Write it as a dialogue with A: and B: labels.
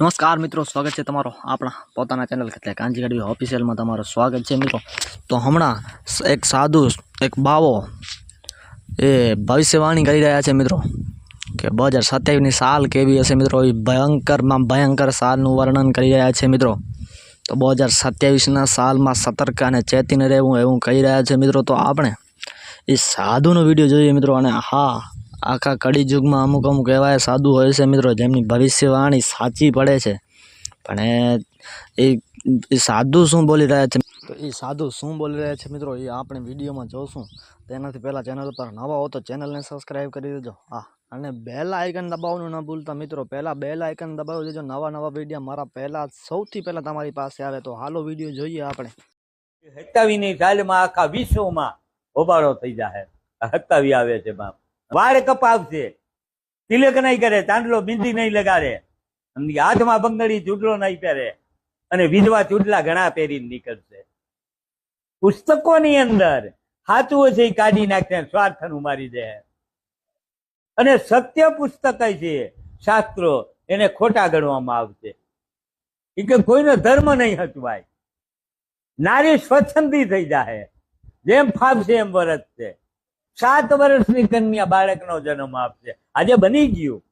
A: નમસ્કાર મિત્રો સ્વાગત છે તમારો આપણા પોતાના ચેનલ એટલે કાંજી ગઢવી ઓફિશિયલમાં તમારું સ્વાગત છે મિત્રો. તો હમણાં સ- એક સાધુ, એક બાવો એ ભવિષ્યવાણી કરી રહ્યા છે મિત્રો કે બે હજાર સત્યાવીસની સાલ કેવી હશે મિત્રો? એ ભયંકરમાં ભયંકર સાલનું વર્ણન કરી રહ્યા છે મિત્રો. તો બે હજાર સત્યાવીસના સાલમાં સતર્ક અને ચેતીને રહેવું એવું કહી રહ્યા છે મિત્રો. તો આપણે એ સાધુનો વીડિયો જોઈએ મિત્રો અને હા આખા કડી યુગમાં અમુક અમુક એવા સાધુ હોય છે મિત્રો, જેમની ભવિષ્યવાણી સાચી પડે છે. પણ એ સાધુ શું બોલી રહ્યા છે? તો એ સાધુ શું બોલી રહ્યા છે મિત્રો એ આપણે વિડીયોમાં જોશું. તેનાથી પહેલાં ચેનલ પર નવા હો તો ચેનલને સબસ્ક્રાઈબ કરી દેજો. હા, અને બેલ આઇકન દબાવવાનું ન ભૂલતા મિત્રો, પહેલાં બેલ આઇકન દબાવી દેજો. નવા નવા વીડિયો મારા પહેલાં, સૌથી પહેલાં તમારી પાસે આવે તો હાલો વીડિયો જોઈએ આપણે.
B: હત્તાવીની સાલમાં આખા વિશ્વમાં હોબાળો થઈ જાય હત્તાવી આવે છે બાપ. વાળ કપાવશે. તિલક નહીં કરે ચાંદલો બિંદી નહીં લગાડે. હાથમાં બંગડી ચૂડલો નહીં પહેરે. અને વિધવા ચૂડલા ઘણા પહેરીને નીકળશે. પુસ્તકોની અંદર સાચું છે એ કાઢી નાખશે સ્વાર્થ સ્વાર્થનું મારી દે. અને સત્ય પુસ્તક છે, શાસ્ત્રો, એને ખોટા ગણવામાં આવશે. એ કે કોઈનો ધર્મ નહીં હચવાય નારી સ્વચ્છંદી થઈ જાય જેમ ફાવશે એમ વરસશે. સાત વર્ષની કન્યા બાળકનો જન્મ આપશે આજે બની ગયું.